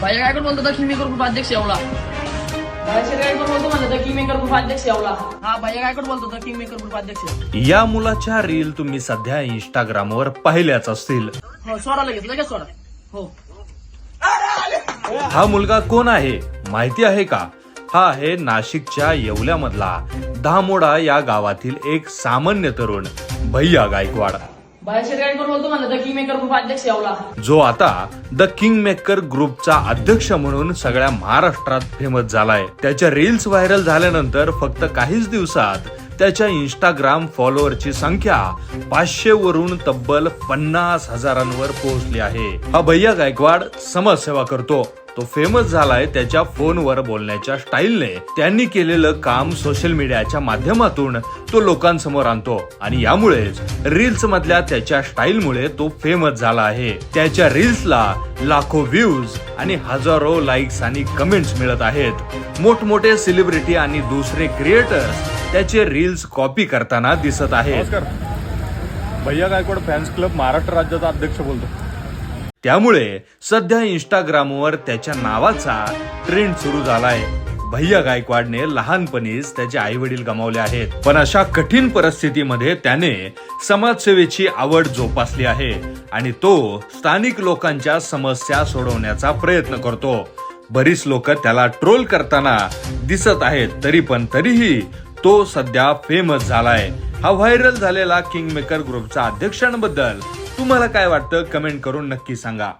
भैया काय बोलतो? किंग मेकर ग्रुप अध्यक्ष हा अध्यक्ष. या मुलाच्या रील तुम्ही सध्या इंस्टाग्रामवर पाहिल्याच असतील. हो हो. हा मुलगा कोण आहे? माहिती आहे का? हा आहे नाशिकच्या येवल्यामधला धामोडा या गावातील एक सामान्य तरुण भैया गायकवाड. जो आता द किंग मेकर ग्रुपचा अध्यक्ष म्हणून सगळ्या महाराष्ट्रात फेमस झालाय. त्याच्या रील्स व्हायरल झाल्यानंतर फक्त काहीच दिवसात त्याच्या इंस्टाग्राम फॉलोअरची संख्या पाचशे वरून तब्बल पन्नास हजारांवर पोहोचली आहे. हा भैया गायकवाड समाजसेवा करतो. तो फेमस झालाय त्याच्या फोनवर बोलण्याच्या स्टाईलने त्यांनी केलेलं काम सोशल मीडियाच्या माध्यमातून तो लोकांसमोर आणतो. आणि यामुळेच रील्स मधल्या त्याच्या स्टाईलमुळे तो फेमस झाला आहे. त्याच्या रील्सला लाखो व्ह्यूज आणि हजारो लाईक्स आणि कमेंट्स मिळत आहेत. मोठमोठे सेलिब्रिटी आणि दुसरे क्रिएटर्स त्याचे रील्स कॉपी करताना दिसत आहेत. भैया गायकवाड फॅन्स क्लब महाराष्ट्र राज्याचा अध्यक्ष बोलतो. त्यामुळे सध्या इंस्टाग्रामवर त्याच्या नावाचा ट्रेंड सुरू झालाय. भैया गायकवाडने लहानपणीच त्याचे आई वडील गमावले आहेत. पण अशा कठीण परिस्थितीमध्ये त्याने समाजसेवेची आवड जोपासली आहे आणि तो स्थानिक लोकांच्या समस्या सोडवण्याचा प्रयत्न करतो. बरीच लोक त्याला ट्रोल करताना दिसत आहेत तरी पण तरीही तो सध्या फेमस झालाय. हा व्हायरल झालेला किंग मेकर ग्रुपचा अध्यक्षांबद्दल तुम्हाला काय वाटतं? कमेंट करून नक्की सांगा.